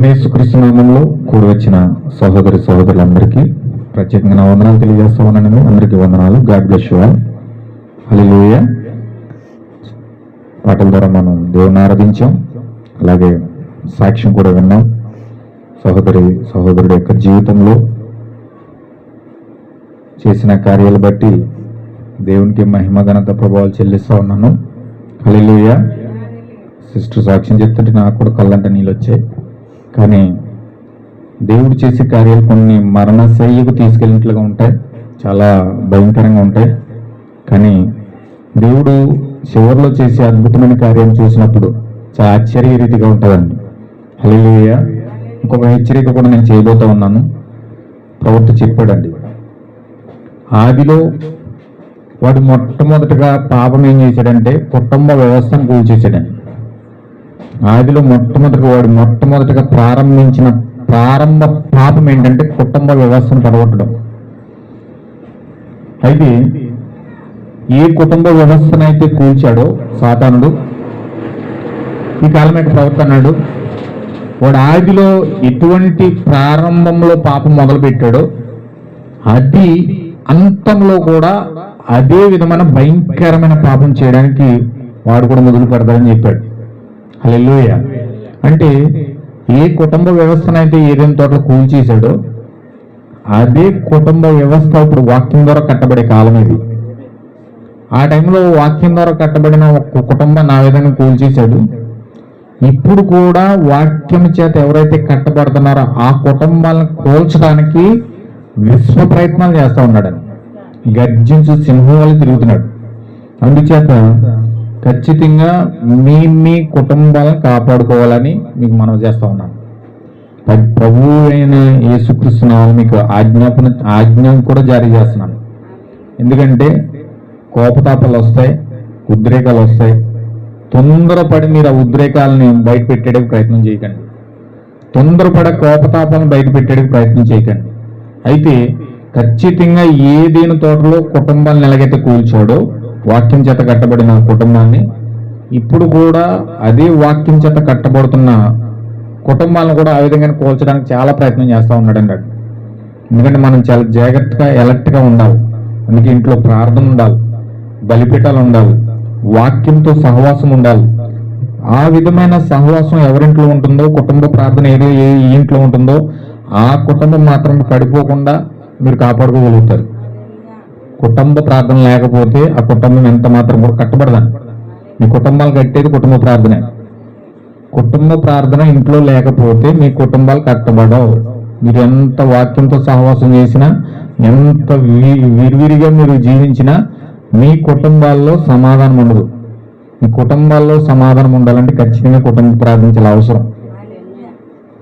ప్రభునేసు కృష్ణనామంలో కూడి వచ్చిన సహోదరి సహోదరులందరికీ ప్రత్యేకంగా నా వందనాలు తెలియజేస్తా ఉన్నాను అందరికీ వందనాలు. గాడ్ బ్లెస్ యు పాటల ద్వారా మనం దేవుని ఆరాధించాం. అలాగే సాక్ష్యం కూడా విన్నాం. సహోదరి సహోదరుడు యొక్క జీవితంలో చేసిన కార్యాలు బట్టి దేవునికి మహిమ ఘనత ప్రభావాలు చెల్లిస్తూ ఉన్నాను. హల్లెలూయా. సిస్టర్ సాక్ష్యం చెప్తుంటే నాకు కూడా కళ్ళంట నీళ్ళు వచ్చాయి. కానీ దేవుడు చేసే కార్యాలు కొన్ని మరణశైలికి తీసుకెళ్ళినట్లుగా ఉంటాయి చాలా భయంకరంగా ఉంటాయి. కానీ దేవుడు చివరిలో చేసే అద్భుతమైన కార్యం చూసినప్పుడు చాలా ఆశ్చర్య రీతిగా ఉంటుందండి. హల్లెలూయా. ఇంకొక హెచ్చరిక కూడా నేను చేయబోతా ఉన్నాను. ప్రవక్త చెప్పాడండి ఆదిలో వాడు మొట్టమొదటిగా పాపం ఏం చేశాడంటే కుటుంబ వ్యవస్థను కూల్చేశాడండి. ఆదిలో మొట్టమొదటిగా వాడు మొట్టమొదటిగా ప్రారంభించిన ప్రారంభ పాపం ఏంటంటే కుటుంబ వ్యవస్థను పడగొట్టడం అయితే ఏ కుటుంబ వ్యవస్థనైతే కూల్చాడో సాతానుడు ఈ కాలం యొక్క ప్రవక్త అన్నాడు వాడు ఆదిలో ఎటువంటి ప్రారంభంలో పాపం మొదలుపెట్టాడో అది అంతంలో కూడా అదే విధమైన భయంకరమైన పాపం చేయడానికి వాడు కూడా మొదలు పెడతాడని చెప్పాడు. హల్లెలూయా. అంటే ఏ కుటుంబ వ్యవస్థనైతే ఏదైనా తోట కూల్చేశాడో అదే కుటుంబ వ్యవస్థ ఇప్పుడు వాక్యం ద్వారా కట్టబడే కాలం ఇది. ఆ టైంలో వాక్యం ద్వారా కట్టబడిన ఒక కుటుంబం నా విధంగా కూల్చేశాడు. ఇప్పుడు కూడా వాక్యం చేత ఎవరైతే కట్టబడుతున్నారో ఆ కుటుంబాలను కూల్చడానికి విశ్వ ప్రయత్నాలు చేస్తూ ఉన్నాడు. గర్జించు సింహం వల్ల తిరుగుతున్నాడు. అందుచేత ఖచ్చితంగా మీ మీ కుటుంబాలను కాపాడుకోవాలని మీకు మనం చేస్తూ ఉన్నాను. ప- ప్రభువు అయిన యేసుక్రీస్తు మీకు ఆజ్ఞాపన ఆజ్ఞ కూడా జారీ చేస్తున్నాను. ఎందుకంటే కోపతాపాలు వస్తాయి ఉద్రేకాలు వస్తాయి. తొందరపడి మీరు ఆ ఉద్రేకాలని బయట పెట్టడానికి ప్రయత్నం చేయకండి. తొందరపడే కోపతాపాలను బయట పెట్టడానికి ప్రయత్నం చేయకండి. అయితే ఖచ్చితంగా ఏదైనా తోటలో కుటుంబాలను ఎలాగైతే కూల్చాడో వాక్యం చేత కట్టబడిన కుటుంబాన్ని ఇప్పుడు కూడా అదే వాక్యం చేత కట్టబడుతున్న కుటుంబాలను కూడా ఆ విధంగా కోల్చడానికి చాలా ప్రయత్నం చేస్తూ ఉన్నాడండి ఎందుకంటే మనం చాలా జాగ్రత్తగా ఎలర్ట్గా ఉండాలి. అందుకే ఇంట్లో ప్రార్థన ఉండాలి బలిపీఠాలు ఉండాలి వాక్యంతో సహవాసం ఉండాలి. ఆ విధమైన సహవాసం ఎవరింట్లో ఉంటుందో కుటుంబ ప్రార్థన ఏదో ఏ ఏ ఇంట్లో ఉంటుందో ఆ కుటుంబం మాత్రం పడిపోకుండా మీరు కాపాడుకోగలుగుతారు. కుటుంబ ప్రార్థన లేకపోతే ఆ కుటుంబం ఎంత మాత్రం కూడా కట్టబడదండి మీ కుటుంబాలు కట్టేది కుటుంబ ప్రార్థనే. కుటుంబ ప్రార్థన ఇంట్లో లేకపోతే మీ కుటుంబాలు కట్టబడవు. మీరు ఎంత వాక్యంతో సహవాసం చేసినా ఎంత వి- విరివిరిగా మీరు జీవించినా మీ కుటుంబాల్లో సమాధానం ఉండదు. మీ కుటుంబాల్లో సమాధానం ఉండాలంటే ఖచ్చితంగా కుటుంబ ప్రార్థించాల అవసరం.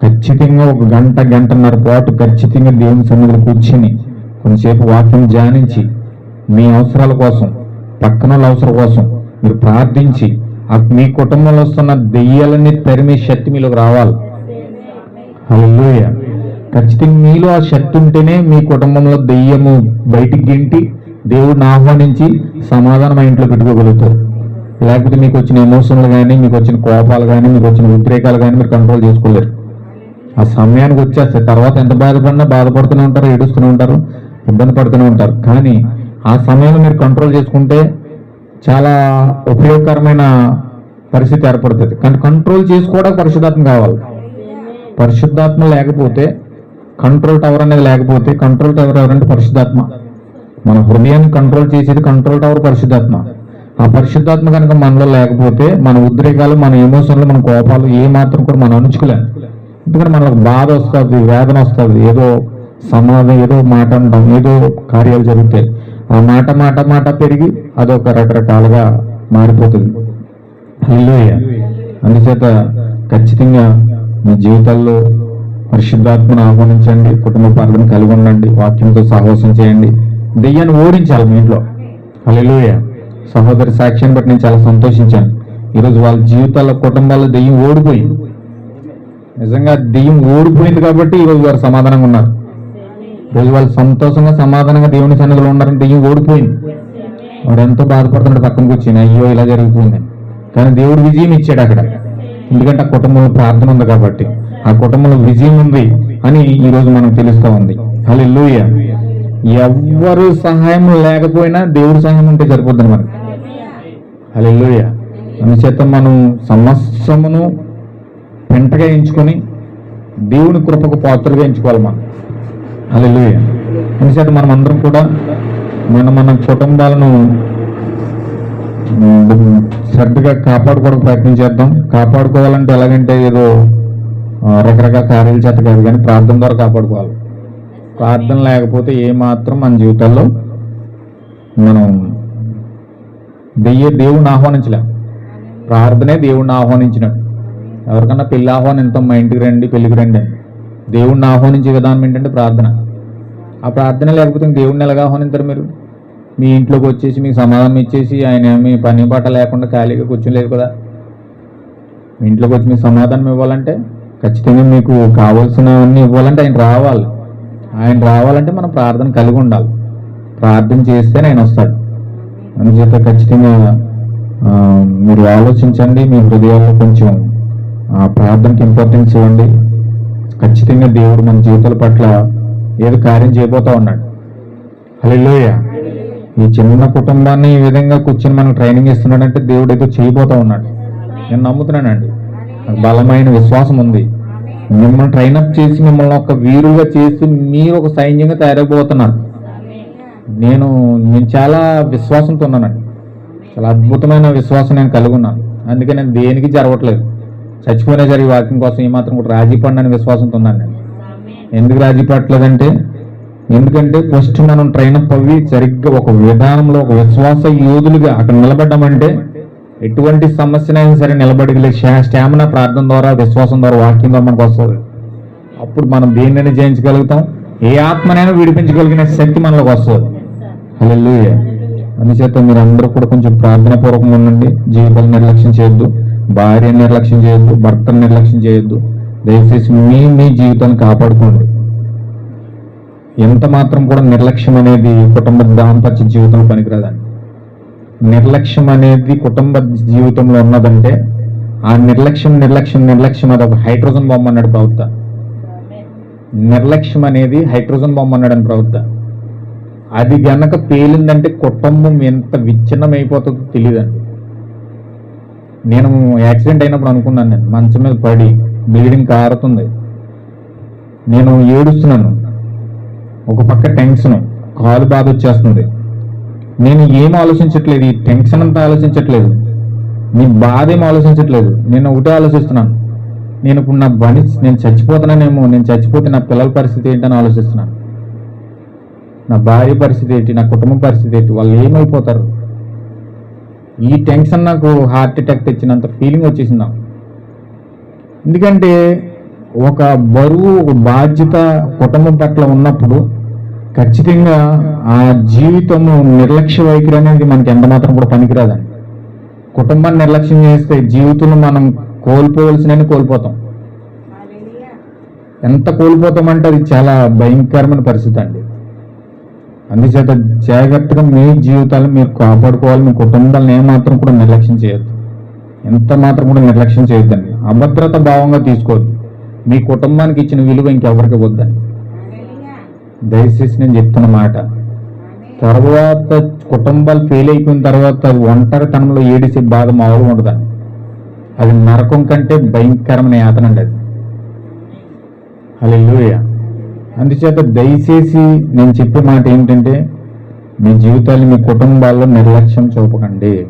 ఖచ్చితంగా ఒక గంట గంటన్నర పాటు ఖచ్చితంగా దేవుని సన్నిధిలో కూర్చుని కొంతసేపు వాక్యం ధ్యానించి మీ అవసరాల కోసం పక్కన వాళ్ళ అవసరం కోసం మీరు ప్రార్థించి మీ కుటుంబంలో వస్తున్న దెయ్యాలన్నీ తరిమే శక్తి మీలోకి రావాలి. హల్లెలూయ. ఖచ్చితంగా మీలో ఆ శక్తి ఉంటేనే మీ కుటుంబంలో దెయ్యము బయటికి గింటి దేవుడిని ఆహ్వానించి సమాధానం మా ఇంట్లో పెట్టుకోగలుగుతారు. లేకపోతే మీకు వచ్చిన ఎమోషన్లు కానీ మీకు వచ్చిన కోపాలు కానీ మీకు వచ్చిన ఉద్రేకాలు కానీ మీరు కంట్రోల్ చేసుకోలేరు. ఆ సమయానికి వచ్చేస్తే తర్వాత ఎంత బాధపడినా బాధపడుతూనే ఉంటారు ఏడుస్తూనే ఉంటారు ఇబ్బంది పడుతూనే ఉంటారు. కానీ ఆ సమయంలో మీరు కంట్రోల్ చేసుకుంటే చాలా ఉపయోగకరమైన పరిస్థితి ఏర్పడుతుంది. కానీ కంట్రోల్ చేసుకోవడం పరిశుద్ధాత్మ కావాలి. పరిశుద్ధాత్మ లేకపోతే కంట్రోల్ టవర్ అనేది లేకపోతే కంట్రోల్ టవర్ ఎవరంటే పరిశుద్ధాత్మ. మన హృదయాన్ని కంట్రోల్ చేసేది కంట్రోల్ టవర్ పరిశుద్ధాత్మ. ఆ పరిశుద్ధాత్మ కనుక మనలో లేకపోతే మన ఉద్రేకాలు మన ఎమోషన్లు మన కోపాలు ఏ మాత్రం కూడా మనం అణుచుకోలేము ఎందుకంటే మనకు బాధ వస్తుంది వేదన వస్తుంది ఏదో సమాధం ఏదో మాట అంటాం ఏదో కార్యాలు జరుగుతాయి. ఆ మాట మాట మాట పెరిగి అదొక రకరకాలుగా మారిపోతుంది. హల్లెలూయా. అందుచేత ఖచ్చితంగా మీ జీవితాల్లో పరిశుద్ధాత్మను ఆహ్వానించండి కుటుంబ ప్రార్థన కలిగి ఉండండి వాక్యంతో సహవాసం చేయండి. దెయ్యాన్ని ఓడించాలి మీ ఇంట్లో. హల్లెలూయా. సహోదరి సాక్ష్యాన్ని బట్టి నేను చాలా సంతోషించాను. ఈరోజు వాళ్ళ జీవితాల కుటుంబాల్లో దెయ్యం ఓడిపోయింది. నిజంగా దెయ్యం ఓడిపోయింది కాబట్టి ఈరోజు వారు సమాధానంగా ఉన్నారు. రోజు వాళ్ళు సంతోషంగా సమాధానంగా దేవుని సన్నిధిలో ఉండాలంటే ఈ ఓడిపోయింది. వాడు ఎంతో బాధపడుతున్నాడు పక్కనకి వచ్చింది అయ్యో ఇలా జరిగిపోయింది. కానీ దేవుడు విజయం ఇచ్చాడు అక్కడ. ఎందుకంటే ఆ కుటుంబంలో ప్రార్థన ఉంది కాబట్టి. ఆ కుటుంబంలో విజయం ఉంది అని ఈ రోజు మనకు తెలుస్తూ ఉంది. హల్లెలూయా. ఎవ్వరు సహాయం లేకపోయినా దేవుడి సహాయం ఉంటే సరిపోతుంది మనకి. లూయ అందుచేత మనం సమస్యమును పెంటగా ఎంచుకొని దేవుని కృపకు పాత్రగా ఎంచుకోవాలి మనం. హల్లెలూయా. అందుచేత మనం అందరం కూడా మన మన కుటుంబాలను శ్రద్ధగా కాపాడుకోవడానికి ప్రయత్నం చేద్దాం. కాపాడుకోవాలంటే ఎలాగంటే ఏదో రకరకాల కార్యాల చేత కాదు కానీ ప్రార్థన ద్వారా కాపాడుకోవాలి. ప్రార్థన లేకపోతే ఏ మాత్రం మన జీవితాల్లో మనం దెయ్య దేవుణ్ణి ఆహ్వానించలేం. ప్రార్థనే దేవుణ్ణి ఆహ్వానించినట్టు. ఎవరికన్నా పెళ్ళి ఆహ్వానిస్తాం మా ఇంటికి రండి పెళ్ళికి రండి అని. దేవుణ్ణి ఆహ్వానించే విధానం ఏంటంటే ప్రార్థన. ఆ ప్రార్థన లేకపోతే దేవుణ్ణి ఎలాగ ఆహ్వానిస్తారు మీరు? మీ ఇంట్లోకి వచ్చేసి మీకు సమాధానం ఇచ్చేసి ఆయన మీ పని పాట లేకుండా ఖాళీగా కూర్చోలేదు కదా? మీ ఇంట్లోకి వచ్చి మీకు సమాధానం ఇవ్వాలంటే ఖచ్చితంగా మీకు కావాల్సినవన్నీ ఇవ్వాలంటే ఆయన రావాలి. ఆయన రావాలంటే మనం ప్రార్థన కలిగి ఉండాలి. ప్రార్థన చేస్తే ఆయన వస్తాడు. అందుచేత ఖచ్చితంగా మీరు ఆలోచించండి మీ హృదయాల్లో కొంచెం ఆ ప్రార్థనకి ఇంపార్టెన్స్ ఇవ్వండి. ఖచ్చితంగా దేవుడు మన జీవితాల పట్ల ఏదో కార్యం చేయబోతా ఉన్నాడు. హల్లెలూయా. ఈ చిన్న కుటుంబాన్ని ఈ విధంగా కూర్చొని మనం ట్రైనింగ్ ఇస్తున్నాడంటే దేవుడు ఏదో చేయబోతా ఉన్నాడు. నేను నమ్ముతున్నానండి. నాకు బలమైన విశ్వాసం ఉంది. మిమ్మల్ని ట్రైనప్ చేసి మిమ్మల్ని ఒక వీరుగా చేసి మీరు ఒక సైన్యంగా తయారైపోతున్నారు. నేను నేను చాలా విశ్వాసంతో ఉన్నానండి. చాలా అద్భుతమైన విశ్వాసం నేను కలిగి ఉన్నాను. అందుకే నేను దేనికి జరగట్లేదు. చచ్చిపోయినా సరే ఈ వాక్యం కోసం ఏమాత్రం కూడా రాజీ పడినని విశ్వాసంతో ఉన్నాను నేను. ఎందుకు రాజీ పడట్లేదంటే ఎందుకంటే ఫస్ట్ మనం ట్రైనప్ అవ్వి సరిగ్గా ఒక విధానంలో ఒక విశ్వాస యోధులుగా అక్కడ నిలబడ్డామంటే ఎటువంటి సమస్యనైనా సరే నిలబడగలే స్టామినా ప్రార్థన ద్వారా విశ్వాసం ద్వారా వాక్యం ద్వారా మనకు వస్తుంది. అప్పుడు మనం దేన్నైనా జయించగలుగుతాం. ఏ ఆత్మనైనా విడిపించగలిగిన శక్తి మనలోకి వస్తుంది. హల్లెలూయా. అందుచేత మీరు అందరూ కూడా కొంచెం ప్రార్థన పూర్వకంగా ఉండండి. జీవితాలు నిర్లక్ష్యం చేయొద్దు. భార్య నిర్లక్ష్యం చేయొద్దు భర్తను నిర్లక్ష్యం చేయొద్దు. దయచేసి మీ మీ జీవితాన్ని కాపాడుకోండి. ఎంత మాత్రం కూడా నిర్లక్ష్యం అనేది కుటుంబ దాంపత్య జీవితంలో పనికిరాదండి. నిర్లక్ష్యం అనేది కుటుంబ జీవితంలో ఉన్నదంటే ఆ నిర్లక్ష్యం నిర్లక్ష్యం నిర్లక్ష్యం అది ఒక హైడ్రోజన్ బాంబు అన్నాడు ప్రవక్త నిర్లక్ష్యం అనేది హైడ్రోజన్ బాంబు అన్నాడని ప్రవక్త అది గనక పేలిందంటే కుటుంబం ఎంత విచ్ఛిన్నం అయిపోతుందో తెలియదండి. నేను యాక్సిడెంట్ అయినప్పుడు అనుకున్నాను నేను. మంచం మీద పడి బ్లీడింగ్ కారుతుంది. నేను ఏడుస్తున్నాను. ఒక పక్క టెన్షన్ కాలు బాధ వచ్చేస్తుంది. నేను ఏం ఆలోచించట్లేదు. ఈ టెన్షన్ అంతా ఆలోచించట్లేదు. నీ బాధ ఏం ఆలోచించట్లేదు. నేను ఒకటే ఆలోచిస్తున్నాను. నేను ఇప్పుడు నా పని నేను చచ్చిపోతున్నానేమో నేను చచ్చిపోతే నా పిల్లల పరిస్థితి ఏంటని ఆలోచిస్తున్నాను. నా భార్య పరిస్థితి ఏంటి? నా కుటుంబ పరిస్థితి ఏంటి? వాళ్ళు ఏమైపోతారు? ఈ టెన్షన్ నాకు హార్ట్ అటాక్ తెచ్చినంత ఫీలింగ్ వచ్చేసింది నాకు. ఎందుకంటే ఒక బరువు ఒక బాధ్యత కుటుంబం పట్ల ఉన్నప్పుడు ఖచ్చితంగా ఆ జీవితము నిర్లక్ష్య వైఖరి అనేది మనకి ఎంత మాత్రం కూడా పనికిరాదండి. కుటుంబాన్ని నిర్లక్ష్యం చేస్తే జీవితంలో మనం కోల్పోవలసినవి కోల్పోతాం. ఎంత కోల్పోతామంటే అది చాలా భయంకరమైన పరిస్థితి అండి. అందుచేత జాగ్రత్తగా మీ జీవితాలను మీరు కాపాడుకోవాలి. మీ కుటుంబాలను ఏమాత్రం కూడా నిర్లక్ష్యం చేయొద్దు. ఎంత మాత్రం కూడా నిర్లక్ష్యం చేయొద్దండి. అభద్రత భావంగా తీసుకోవద్దు. మీ కుటుంబానికి ఇచ్చిన విలువ ఇంకెవరికి ఇవ్వద్దండి. దయచేసి నేను చెప్తున్న మాట. తర్వాత కుటుంబాలు ఫెయిల్ అయిపోయిన తర్వాత అది ఒంటరితనంలో ఏడిసే బాధ మామూలుగా ఉండదండి. అది నరకం కంటే భయంకరమైన యాతనండి అది. అలా అందుచేత దయచేసి నేను చెప్పే మాట ఏంటంటే మీ జీవితాలు మీ కుటుంబాల్లో నిర్లక్ష్యం చూపకండి.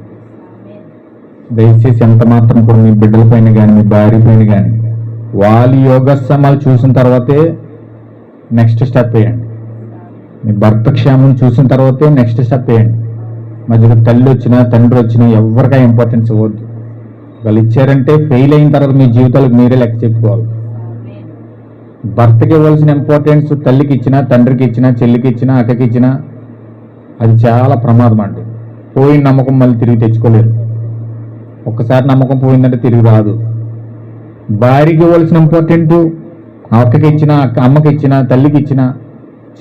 దయచేసి ఎంత మాత్రం కూడా మీ బిడ్డలపైన కానీ మీ భార్య పైన కానీ వాళ్ళ యోగక్షేమాలు చూసిన తర్వాతే నెక్స్ట్ స్టెప్ వేయండి. మీ భర్త క్షేమం చూసిన తర్వాతే నెక్స్ట్ స్టెప్ వేయండి. మధ్యలో తల్లి వచ్చినా తండ్రి వచ్చినా ఎవరికైనా ఇంపార్టెన్స్ ఇవ్వద్దు. వాళ్ళు ఇచ్చారంటే ఫెయిల్ అయిన తర్వాత మీ జీవితాలకు మీరే లెక్క చెప్పుకోవాలి. భర్తకి ఇవ్వాల్సిన ఇంపార్టెన్స్ తల్లికి ఇచ్చినా తండ్రికి ఇచ్చినా చెల్లికి ఇచ్చినా అక్కకి ఇచ్చినా అది చాలా ప్రమాదం అండి. పోయిన నమ్మకం మళ్ళీ తిరిగి తెచ్చుకోలేరు. ఒక్కసారి నమ్మకం పోయిందంటే తిరిగి రాదు. భార్యకి ఇవ్వాల్సిన ఇంపార్టెంట్ అక్కకి ఇచ్చిన అక్క అమ్మకి ఇచ్చిన తల్లికి ఇచ్చిన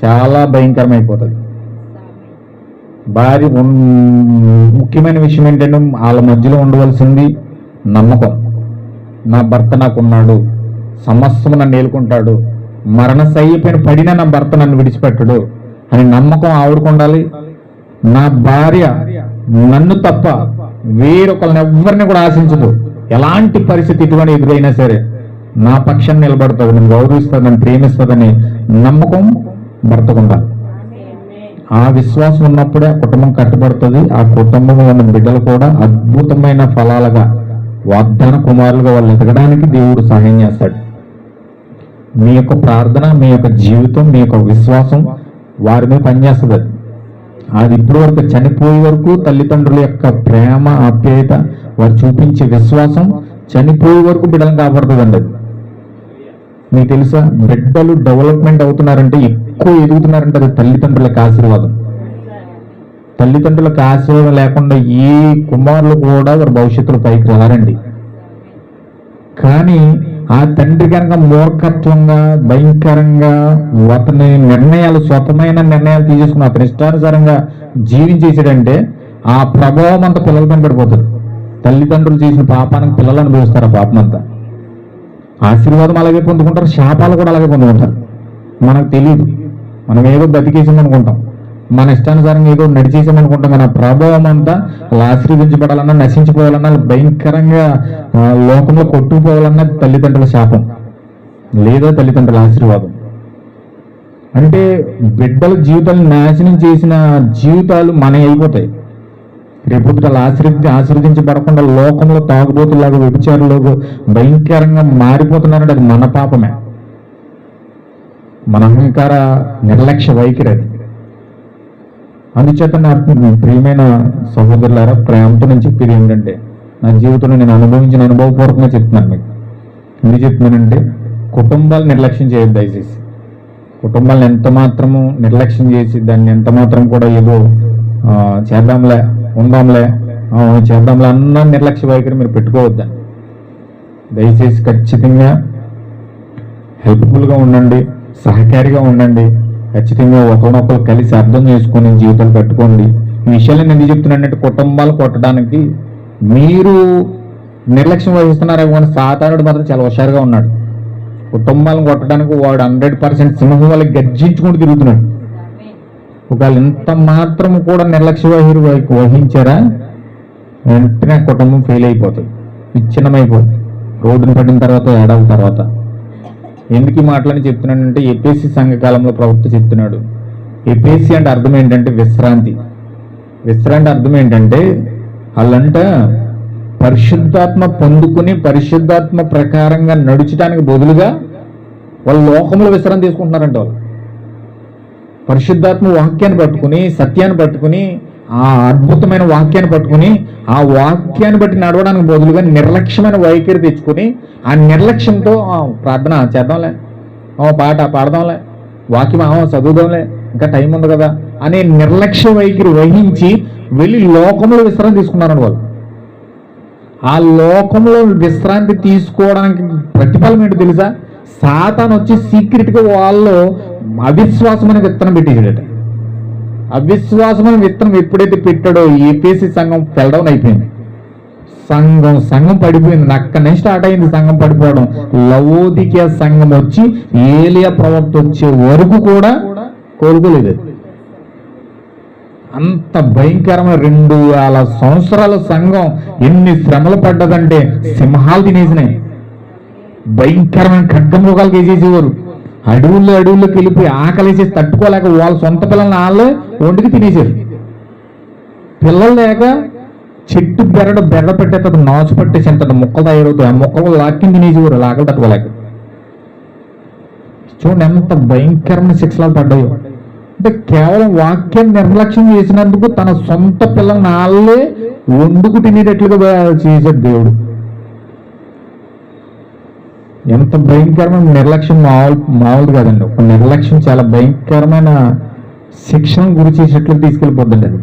చాలా భయంకరమైపోతుంది. భార్య ముఖ్యమైన విషయం ఏంటంటే వాళ్ళ మధ్యలో ఉండవలసింది నమ్మకం. నా భర్త నాకున్నాడు సమస్తము నన్ను ఏలుకుంటాడు మరణ పైన పడిన నా భర్త నన్ను విడిచిపెట్టడు అని నమ్మకం ఆవిడకుండాలి. నా భార్య నన్ను తప్ప వేరొకరిని ఎవరిని కూడా ఆశించదు. ఎలాంటి పరిస్థితి ఇటువంటి ఎదురైనా సరే నా పక్షాన్ని నిలబడుతుంది నేను గౌరవిస్తుంది నన్ను ప్రేమిస్తుందని నమ్మకం భర్తకుండా ఆ విశ్వాసం ఉన్నప్పుడే ఆ కుటుంబం కట్టుబడుతుంది. ఆ కుటుంబంలో ఉన్న బిడ్డలు కూడా అద్భుతమైన ఫలాలుగా వాగ్దాన కుమారులుగా వాళ్ళు ఎదగడానికి దేవుడు సహాయం చేస్తాడు. మీ యొక్క ప్రార్థన మీ యొక్క జీవితం మీ యొక్క విశ్వాసం వారి మీద పనిచేస్తుంది. అది అది ఇప్పటి వరకు చనిపోయే వరకు తల్లిదండ్రుల యొక్క ప్రేమ ఆప్యాయత వారు చూపించే విశ్వాసం చనిపోయే వరకు బిడ్డలను కాపాడుతుందండి. అది మీకు తెలుసా? బిడ్డలు డెవలప్మెంట్ అవుతున్నారంటే ఎక్కువ ఎదుగుతున్నారంటే అది తల్లిదండ్రులకు ఆశీర్వాదం. తల్లిదండ్రులకు ఆశీర్వాదం లేకుండా ఏ కుమారులు కూడా వారి భవిష్యత్తులో పైకి రారండి. కానీ ఆ తండ్రి కనుక మూర్ఖత్వంగా భయంకరంగా అతని నిర్ణయాలు స్వతమైన నిర్ణయాలు తీసేసుకుని అతని ఇష్టానుసారంగా జీవించేసాడంటే ఆ ప్రభావం అంతా పిల్లల పైన పడిపోతుంది. తల్లిదండ్రులు చేసిన పాపానికి పిల్లలు అనుభవిస్తారు ఆ పాపం అంతా. ఆశీర్వాదం అలాగే పొందుకుంటారు శాపాలు కూడా అలాగే పొందుకుంటారు. మనకు తెలియదు. మనం ఏదో బతికేసింది అనుకుంటాం మన ఇష్టానుసారంగా ఏదో నడిచేసామనుకుంటాం కానీ ఆ ప్రభావం అంతా అలా ఆశీర్వదించబడాలన్నా నశించిపోవాలన్నా భయంకరంగా లోకంలో కొట్టుకుపోవాలన్నా తల్లిదండ్రుల శాపం. లేదా తల్లిదండ్రుల ఆశీర్వాదం. అంటే బిడ్డల జీవితాలు నాశనం చేసిన జీవితాలు మన అయిపోతాయి. రేపొద్దుట ఆశ్రది ఆశీర్వదించబడకుండా లోకంలో తాగుబోతులాగా వ్యభిచారులకు భయంకరంగా మారిపోతున్నారంటే అది మన పాపమే. మన అహంకార నిర్లక్ష్య వైఖరి అది. అందుచేత నా ప్రియమైన సహోదరులారా ప్రేమతో నేను చెప్పేది ఏంటంటే నా జీవితంలో నేను అనుభవించిన అనుభవపూర్వకంగా చెప్తున్నాను మీకు. ఎందుకు చెప్తున్నానంటే కుటుంబాలు నిర్లక్ష్యం చేయొద్దు దయచేసి. కుటుంబాలను ఎంత మాత్రము నిర్లక్ష్యం చేసి దాన్ని ఎంత మాత్రం కూడా ఏదో చేద్దాంలే ఉందాంలే చేద్దాంలే అన్న నిర్లక్ష్య వైఖరి మీరు పెట్టుకోవద్దని దయచేసి ఖచ్చితంగా హెల్ప్ఫుల్గా ఉండండి సహకారిగా ఉండండి. ఖచ్చితంగా ఒకరినొకరు కలిసి అర్థం చేసుకొని జీవితాలు కట్టుకోండి. ఈ విషయాలు నేను ఎందుకు చెప్తున్నానంటే కుటుంబాలు కొట్టడానికి మీరు నిర్లక్ష్యం వహిస్తున్నారేమో కానీ సాతానుడు మాత్రం చాలా హుషారుగా ఉన్నాడు. కుటుంబాలను కొట్టడానికి వాడు హండ్రెడ్ పర్సెంట్ సింహం వాళ్ళకి గర్జించుకుంటూ తిరుగుతున్నాడు. ఒకవేళ ఇంత మాత్రం కూడా నిర్లక్ష్య వహిరు వహించారా? వెంటనే కుటుంబం ఫెయిల్ అయిపోతుంది. విచ్ఛిన్నమైపోతుంది. రోడ్డును పడిన తర్వాత ఏడాది తర్వాత. ఎందుకు ఈ మాటలని చెప్తున్నాడంటే ఎపిఎస్సి సంఘకాలంలో ప్రవక్త చెప్తున్నాడు. ఎపిఎస్సి అంటే అర్థం ఏంటంటే విశ్రాంతి. విశ్రాంతి అర్థం ఏంటంటే వాళ్ళంట పరిశుద్ధాత్మ పొందుకుని పరిశుద్ధాత్మ ప్రకారంగా నడుచడానికి బదులుగా వాళ్ళు లోకంలో విశ్రాంతి తీసుకుంటున్నారంట వాళ్ళు. పరిశుద్ధాత్మ వాక్యాన్ని పట్టుకుని సత్యాన్ని పట్టుకుని ఆ అద్భుతమైన వాక్యాన్ని పట్టుకుని ఆ వాక్యాన్ని బట్టి నడవడానికి బదులుగా నిర్లక్ష్యమైన వైఖరి తెచ్చుకుని ఆ నిర్లక్ష్యంతో "ఆ, ప్రార్థన చేద్దాంలే. ఓ పాట పాడదాంలే. వాక్యం ఆ, చదువుదాంలే. ఇంకా టైం ఉంది కదా అనే నిర్లక్ష్య వైఖరి వహించి వెళ్ళి లోకంలో విశ్రాంతి తీసుకున్నారండి వాళ్ళు. ఆ లోకంలో విశ్రాంతి తీసుకోవడానికి ప్రతిఫలం ఏంటో తెలుసా? సాతాన్ వచ్చి సీక్రెట్గా వాళ్ళు అవిశ్వాసమైన విత్తనం పెట్టేసాడట అవిశ్వాసం అనే విత్తనం ఎప్పుడైతే పెట్టాడో ఏపీసీ సంఘం ఫెల్డౌన్ అయిపోయింది. సంఘం సంఘం పడిపోయింది. అక్కడి నుంచి స్టార్ట్ అయింది సంఘం పడిపోవడం. లవోదికే సంఘం వచ్చి ఏలియా ప్రవక్త వచ్చే వరకు కూడా కోలుకోలేదు. అంత భయంకరమైన రెండు వేల సంవత్సరాల సంఘం ఎన్ని శ్రమలు పడ్డదంటే సింహాలు తినేసినాయి. భయంకరమైన ఖడ్గమృగాలు వేసేసేవారు అడవుల్లో అడవుల్లోకి వెళ్ళిపోయి ఆకలేసేసి తట్టుకోలేక వాళ్ళ సొంత పిల్లల్ని వాళ్ళే వండికి తినేసారు పిల్లలు లేక చెట్టు బెరడు బెరడ పెట్టేటప్పుడు నాచు పట్టేసి ఎంత మొక్కలు తయారవుతాయి. ఆ మొక్కలు లాక్కిని తినేసేవారు లాకలు తట్టుకోలేక. చూడండి ఎంత భయంకరమైన శిక్షలు పడ్డాయో. అంటే కేవలం వాక్యం నిర్లక్ష్యం చేసినందుకు తన సొంత పిల్లల్ని వాళ్ళే వండుకు తినేటట్లుగా చేశాడు దేవుడు. ఎంత భయంకరమైన నిర్లక్ష్యం మామూలు మామూలు కాదండి. ఒక నిర్లక్ష్యం చాలా భయంకరమైన శిక్షణ గురి చేసేట్లు తీసుకెళ్ళిపోద్దండి అది.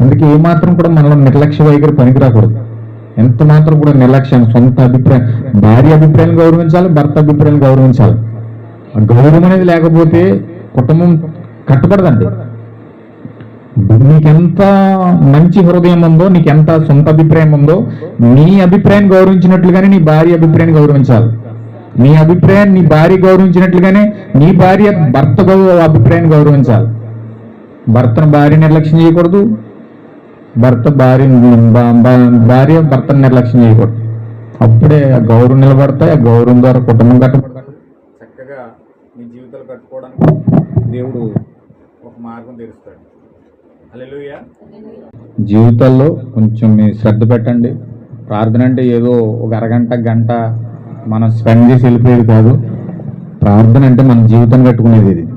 అందుకే ఏమాత్రం కూడా మనలో నిర్లక్ష్య వైఖరి పనికిరాకూడదు. ఎంత మాత్రం కూడా నిర్లక్ష్యం సొంత అభిప్రాయం భార్య అభిప్రాయాన్ని గౌరవించాలి భర్త అభిప్రాయాన్ని గౌరవించాలి. ఆ గౌరవం అనేది లేకపోతే కుటుంబం కట్టుబడదండి. నీకెంత మంచి హృదయం ఉందో నీకెంత సొంత అభిప్రాయం ఉందో నీ అభిప్రాయం గౌరవించినట్లుగానే నీ భార్య అభిప్రాయాన్ని గౌరవించాలి. నీ అభిప్రాయాన్ని నీ భార్య గౌరవించినట్లుగానే నీ భార్య భర్త గౌరవ అభిప్రాయాన్ని గౌరవించాలి. భర్తను భార్య నిర్లక్ష్యం చేయకూడదు. భర్త భార్య భార్య భర్తను నిర్లక్ష్యం చేయకూడదు. అప్పుడే ఆ గౌరవం నిలబడతాయి ఆ గౌరవం ద్వారా కుటుంబం కట్టబడతాయి. చక్కగా మీ జీవితాలు కట్టుకోవడానికి దేవుడు ఒక మార్గం తెరుస్తాడు. హల్లెలూయా. జీవితాల్లో కొంచెం మీరు శ్రద్ధ పెట్టండి. ప్రార్థన అంటే ఏదో ఒక అరగంట గంట మనం స్పెండ్ చేసి వెళ్ళిపోయేది కాదు. ప్రార్థన అంటే మన జీవితాన్ని కట్టుకునేది ఇది.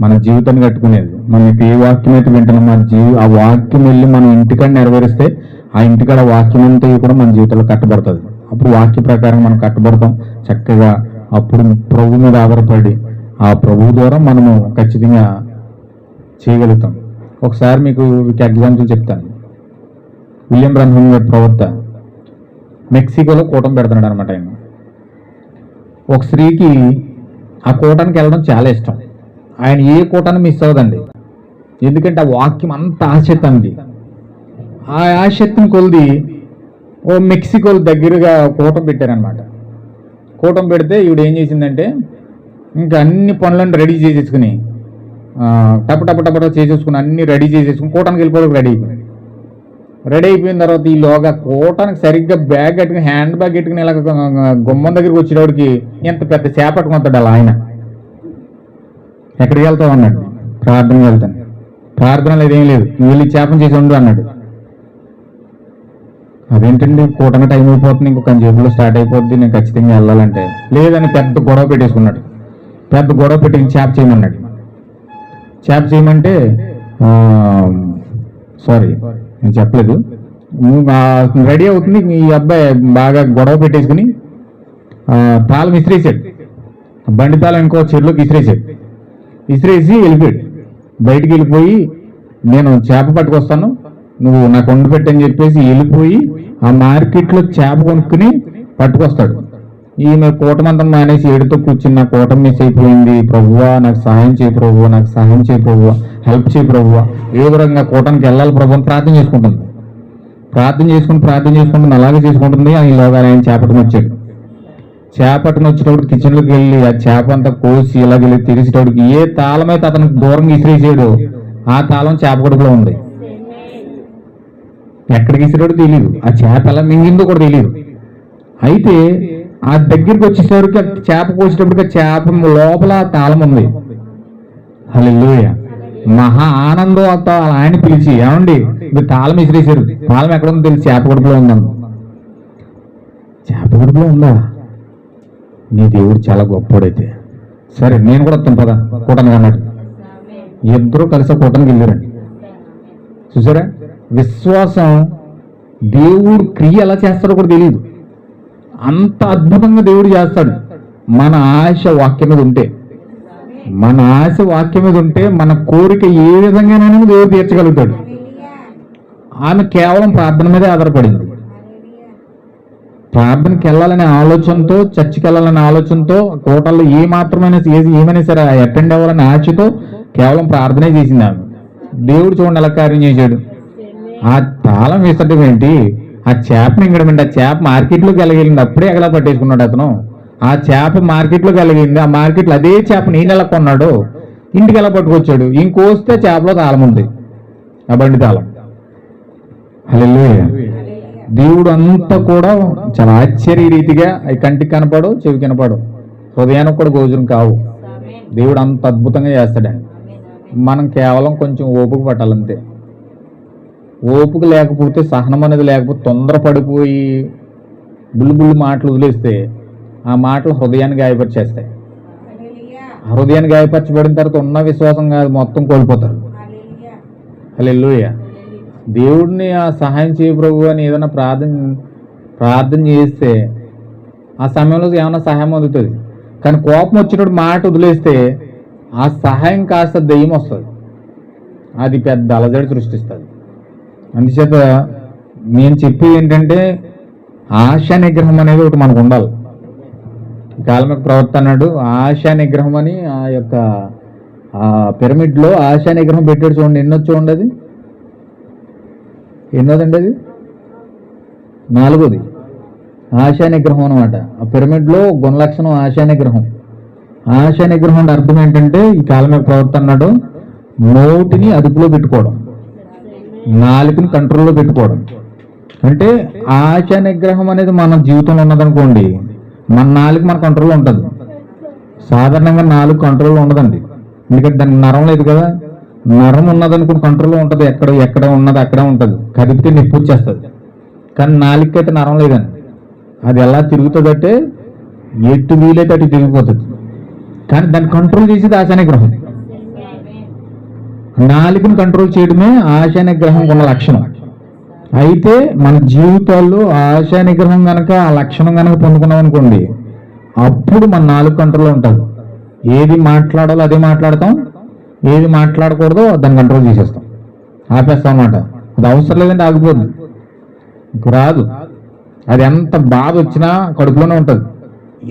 మన జీవితాన్ని కట్టుకునేది. మనం ఇప్పుడు ఏ వాక్యం అయితే వింటున్నాం. మన జీవి ఆ వాక్యం వెళ్ళి మనం ఇంటికాడ నెరవేరిస్తే ఆ ఇంటికాడ వాక్యం అంతా కూడా మన జీవితంలో కట్టబడుతుంది. అప్పుడు వాక్య ప్రకారం మనం కట్టబడతాం. చక్కగా అప్పుడు ప్రభు మీద ఆధారపడి ఆ ప్రభు ద్వారా మనము ఖచ్చితంగా చేయగలుగుతాం. ఒకసారి మీకు ఎగ్జాంపుల్ చెప్తాను. విలియం బ్రహ్మం గారి ప్రవక్త మెక్సికోలో కూటం పెడుతున్నాడు అనమాట ఆయన. ఒక స్త్రీకి ఆ కూటానికి వెళ్ళడం చాలా ఇష్టం. ఆయన ఏ కూటాన్ని మిస్ అవ్వదండి. ఎందుకంటే ఆ వాక్యం అంత ఆశక్తి ఆ ఆశక్తిని కొలిది ఓ మెక్సికో దగ్గరగా కూటం పెట్టారనమాట. కూటం పెడితే ఈవిడ ఏం చేసిందంటే ఇంకా అన్ని పనులను రెడీ చేసేసుకుని టప టప టప టప చేసేసుకుని అన్ని రెడీ చేసేసుకుని కూటానికి వెళ్ళిపోవడానికి రెడీ అయిపోయింది. రెడీ అయిపోయిన తర్వాత ఈ లోగా కూటానికి సరిగ్గా బ్యాగ్ కట్టుకుని హ్యాండ్ బ్యాగ్ కట్టుకుని ఇలా గుమ్మం దగ్గరికి వచ్చేటప్పటికి ఎంత పెద్ద చేపట్టుకుంటాడు అలా ఆయన. ఎక్కడికి వెళ్తావు అన్నాడు. ప్రార్థన వెళ్తాను. ప్రార్థన లేదు ఏం లేదు. వీళ్ళు చేపను చేసి ఉండు అన్నాడు. అదేంటండి? కూటమి టైం అయిపోతుంది ఇంకొక జేబులో స్టార్ట్ అయిపోద్ది నేను ఖచ్చితంగా వెళ్ళాలంటే. లేదని పెద్ద గొడవ పెట్టేసుకున్నాడు. పెద్ద గొడవ పెట్టి చేప చేయమన్నాడు. చేప చేయమంటే సారీ నేను చెప్పలేదు. రెడీ అవుతుంది మీ అబ్బాయి బాగా గొడవ పెట్టేసుకుని తాళం విసిరేసాడు బండి తాళం ఇంకో చెరులోకి విసిరేసాడు విసిరేసి వెళ్ళిపోయాడు. బయటికి వెళ్ళిపోయి నేను చేప పట్టుకొస్తాను నువ్వు నాకు వండి పెట్టని చెప్పేసి వెళ్ళిపోయి ఆ మార్కెట్లో చేప కొనుక్కుని పట్టుకొస్తాడు. ఈమె కూటమంతం మానేసి ఏడుతో కూర్చుని నా కూటమి మిస్ అయిపోయింది. ప్రభువా నాకు సహాయం చేయి ప్రభువా నాకు సహాయం చేయి ప్రభువా హెల్ప్ చేయి ప్రభువా. ఏ విధంగా కూటానికి వెళ్ళాలి ప్రభు అని ప్రార్థన చేసుకుంటుంది. ప్రార్థన చేసుకుని ప్రార్థన చేసుకుంటుంది అలాగే చేసుకుంటుంది. ఆయన ఈలోగా ఆయన చేపట్టుకుని వచ్చాడు. చేపట్టుకుని వచ్చేటప్పుడు కిచెన్లోకి వెళ్ళి ఆ చేప అంతా కోసి ఇలాగ వెళ్ళి తెరిచేటప్పటికి ఏ తాళం అయితే అతనికి దూరంగా ఇసిరేసాడు ఆ తాళం చేప కడుపులో ఉంది. ఎక్కడికి ఇసిరాడో తెలియదు ఆ చేప ఎలా మింగిందో కూడా తెలియదు అయితే ఆ దగ్గరికి వచ్చేసరికి చేప కోసేటప్పటికి చేప లోపల తాళం ఉంది. హల్లెలూయా. మహా ఆనందం అంత ఆయన పిలిచి ఏమండి మీరు తాళం విసిరేశారు. తాళం ఎక్కడ ఉందో తెలిసి చేప కడుపులో ఉందా చేప కడుపులో ఉందా? నీ దేవుడు చాలా గొప్పోడైతే. సరే నేను కూడా వస్తాను పదా. కూటానికి అన్నాడు. ఇద్దరు కలిసి ఆ కూటానికి వెళ్ళారండి. చూసారా? విశ్వాసం దేవుడు క్రియ ఎలా చేస్తాడో కూడా తెలియదు. అంత అద్భుతంగా దేవుడు చేస్తాడు. మన ఆశ వాక్యం మీద ఉంటే. మన ఆశ వాక్యం మీద ఉంటే మన కోరిక ఏ విధంగానైనా దేవుడు తీర్చగలుగుతాడు. ఆమె కేవలం ప్రార్థన మీదే ఆధారపడింది. ప్రార్థనకి వెళ్ళాలనే ఆలోచనతో చర్చికి వెళ్ళాలనే ఆలోచనతో కోటల్లో ఏ మాత్రమైనా ఏది ఏమైనా సరే అటెండ్ అవ్వాలనే ఆశతో కేవలం ప్రార్థనే చేసింది ఆమె. దేవుడు చూడండి ఎలా కార్యం చేశాడు. ఆ తాళం వేసటం ఏంటి? ఆ చేపను ఎంగడమండి ఆ చేప మార్కెట్లోకి వెళ్ళగలిగింది అప్పుడే ఎగలా పట్టేసుకున్నాడు అతను. ఆ చేప మార్కెట్లో కలిగింది ఆ మార్కెట్లో అదే చేప నేను ఎలా కొన్నాడు ఇంటికి ఎలా పట్టుకొచ్చాడు? ఇంకోస్తే చేపలో తాళం ఉంది. ఆ బండి తాళం. హల్లెలూయా. దేవుడు అంతా కూడా చాలా ఆశ్చర్య రీతిగా అవి కంటికి కనపడు చెవి కనపడు హృదయానికి కూడా గోచరం కావు. దేవుడు అంత అద్భుతంగా చేస్తాడండి మనం కేవలం కొంచెం ఓపిక పట్టాలంతే. ఓపిక లేకపోతే సహనం అనేది లేకపోతే తొందరపడిపోయి బుల్లు బుల్లు మాటలు వదిలేస్తే ఆ మాటలు హృదయాన్ని గాయపరిచేస్తాయి. ఆ హృదయాన్ని గాయపరచబడిన తర్వాత ఉన్న విశ్వాసం కాదు మొత్తం కోల్పోతారు. హల్లెలూయా. దేవుడిని ఆ సహాయం చేయ ప్రభు అని ఏదైనా ప్రార్థన ప్రార్థన చేస్తే ఆ సమయంలో ఏమైనా సహాయం అందుతుంది. కానీ కోపం వచ్చినప్పుడు మాట వదిలేస్తే ఆ సహాయం కాస్త దెయ్యం వస్తుంది. అది పెద్ద అలజడి సృష్టిస్తుంది. అందుచేత నేను చెప్పి ఏంటంటే ఆశా నిగ్రహం అనేది ఒకటి మనకు ఉండాలి. కాలమిక ప్రవర్తన అన్నాడు ఆశా నిగ్రహం అని ఆ యొక్క ఆ పిరమిడ్లో ఆశా నిగ్రహం పెట్టాడు చూడండి ఎన్నో చూడండి అది ఎన్నోదండి అది? నాలుగోది. ఆశా నిగ్రహం అనమాట ఆ పిరమిడ్లో గుణలక్షణం ఆశా నిగ్రహం. ఆశా నిగ్రహం అంటే అర్థం ఏంటంటే ఈ కాలమే ప్రవర్తన అన్నాడు నోటిని అదుపులో పెట్టుకోవడం. నాలుగుని కంట్రోల్లో పెట్టుకోవడం. అంటే ఆశ నిగ్రహం అనేది మన జీవితంలో ఉన్నదనుకోండి మన నాలుగు మన కంట్రోల్లో ఉంటుంది. సాధారణంగా నాలుగు కంట్రోల్లో ఉండదండి. ఎందుకంటే దానికి నరం లేదు కదా. నరం ఉన్నదనుకుని కంట్రోల్లో ఉంటుంది. ఎక్కడ ఎక్కడ ఉన్నది అక్కడే ఉంటుంది. కదిపితే నొప్పి వచ్చేస్తుంది. కానీ నాలుగుకి అయితే నరం లేదండి. అది ఎలా తిరుగుతుందంటే ఎటు వీలైతే అటు తిరిగిపోతుంది. కానీ దాన్ని కంట్రోల్ చేసేది ఆశానిగ్రహం నాలుగుని కంట్రోల్ చేయడమే ఆశా నిగ్రహం ఉన్న లక్షణం. అయితే మన జీవితాల్లో ఆశా నిగ్రహం కనుక ఆ లక్షణం కనుక పొందుకున్నాం అనుకోండి అప్పుడు మన నాలుగు కంట్రోల్ ఉంటుంది. ఏది మాట్లాడాలో అదే మాట్లాడతాం ఏది మాట్లాడకూడదో దాన్ని కంట్రోల్ చేసేస్తాం. ఆపేస్తాం అన్నమాట అది అవసరం లేదంటే ఆగిపోద్ది. రాదు. అది ఎంత బాధ వచ్చినా కడుపులోనే ఉంటుంది.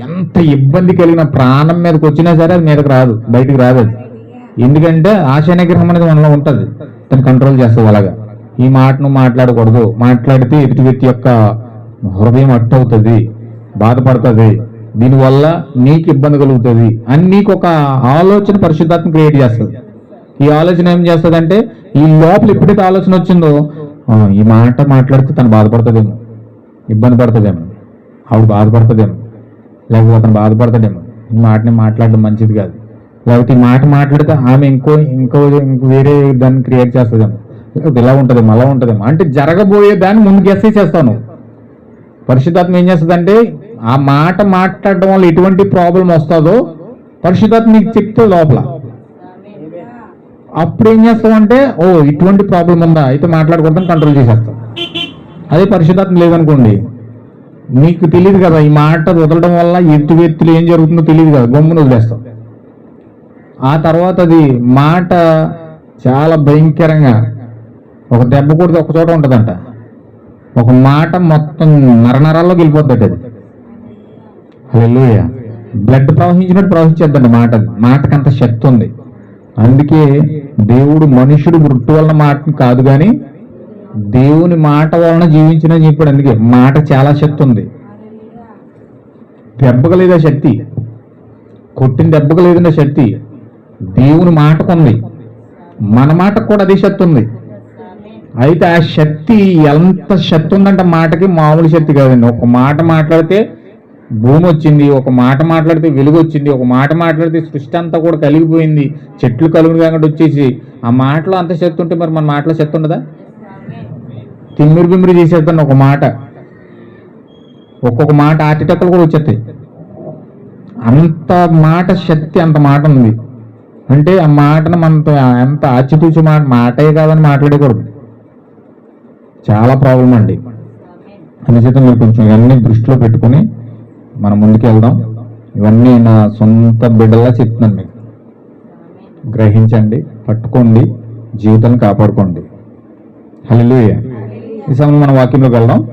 ఎంత ఇబ్బంది కలిగిన ప్రాణం మీదకి వచ్చినా సరే అది మీదకి రాదు బయటికి రాదు అది. ఎందుకంటే ఆశా నిగ్రహం అనేది మనలో ఉంటుంది. దాన్ని కంట్రోల్ చేస్తావు అలాగా. ఈ మాటను మాట్లాడకూడదు. మాట్లాడితే ఎదుటి వ్యక్తి యొక్క హృదయం అట్టవుతుంది బాధపడుతుంది. దీనివల్ల నీకు ఇబ్బంది కలుగుతుంది అని నీకు ఒక ఆలోచన పరిశుద్ధాత్మ క్రియేట్ చేస్తుంది. ఈ ఆలోచన ఏం చేస్తుంది అంటే ఈ లోపల ఎప్పుడైతే ఆలోచన వచ్చిందో ఈ మాట మాట్లాడితే తను బాధపడుతుందేమో. ఇబ్బంది పడుతుందేమో. ఆవిడ బాధపడుతుందేమో. లేకపోతే అతను బాధపడతాడేమో. ఈ మాటని మాట్లాడడం మంచిది కాదు. లేకపోతే మాట మాట్లాడితే ఆమె ఇంకో ఇంకో ఇంకో వేరే దాన్ని క్రియేట్ చేస్తుందేమో లేకపోతే ఇలా ఉంటుందేమో అలా ఉంటుందేమో. అంటే జరగబోయే దాన్ని ముందు గెస్ చేస్తాను. పరిశుద్ధాత్మ ఏం చేస్తుందంటే ఆ మాట మాట్లాడడం వల్ల ఎటువంటి ప్రాబ్లం వస్తుందో పరిశుద్ధాత్మ నీకు చెప్తే లోపల. అప్పుడు ఏం చేస్తామంటే ఓ ఇటువంటి ప్రాబ్లం ఉందా? అయితే మాట్లాడుకుంటాం కంట్రోల్ చేసేస్తాం. అదే పరిశుద్ధాత్మ లేదనుకోండి మీకు తెలియదు కదా ఈ మాట వదలడం వల్ల ఎత్తు వ్యక్తులు ఏం జరుగుతుందో తెలియదు కదా గమ్మున వదిలేస్తాం. ఆ తర్వాత అది మాట చాలా భయంకరంగా ఒక దెబ్బ కొడితే ఒక చోట ఉంటుందంట. ఒక మాట మొత్తం నరనరాల్లోకి వెళ్ళిపోతుంది అది. హల్లెలూయ. బ్లడ్ ప్రవహించినట్టు ప్రవహించేద్దండి మాట మాటకంత మాటకి అంత శక్తి ఉంది. అందుకే దేవుడు మనుషుడు వృత్తి వలన మాట కాదు కానీ దేవుని మాట వలన జీవించిన చెప్పాడు అందుకే. మాట చాలా శక్తి ఉంది. దెబ్బకు లేదా శక్తి. కొట్టిన దెబ్బకు లేదన్న శక్తి. దేవుని మాటకు ఉంది మన మాటకు కూడా అదే శక్తి ఉంది. అయితే ఆ శక్తి ఎంత శక్తి ఉందంటే మాటకి మామూలు శక్తి కాదండి. ఒక మాట మాట్లాడితే భూమి వచ్చింది ఒక మాట మాట్లాడితే వెలుగు వచ్చింది ఒక మాట మాట్లాడితే సృష్టి అంతా కూడా కలిగిపోయింది చెట్లు కలుగుని కాకుండా వచ్చేసి ఆ మాటలో అంత శక్తి ఉంటే మరి మన మాటలో శక్తి ఉండదా? తిమ్మిరి బిమ్మిరి చేసేద్దాం ఒక మాట. ఒక్కొక్క మాట ఆర్టిటెక్లు కూడా వచ్చేస్తాయి. అంత మాట శక్తి అంత మాట ఉంది. అంటే ఆ మాటను మనతో ఎంత ఆచితూచి మాట మాటే కాదని మాట్లాడకూడదు. చాలా ప్రాబ్లం అండి. అందుచేత మీరు కొంచెం ఇవన్నీ దృష్టిలో పెట్టుకుని మనం ముందుకు వెళ్దాం. ఇవన్నీ నా సొంత బిడ్డలా చెప్తున్నాను మీకు. గ్రహించండి పట్టుకోండి జీవితాన్ని కాపాడుకోండి. హలో ఈ సమయంలో మన వాక్యంలోకి వెళ్దాం.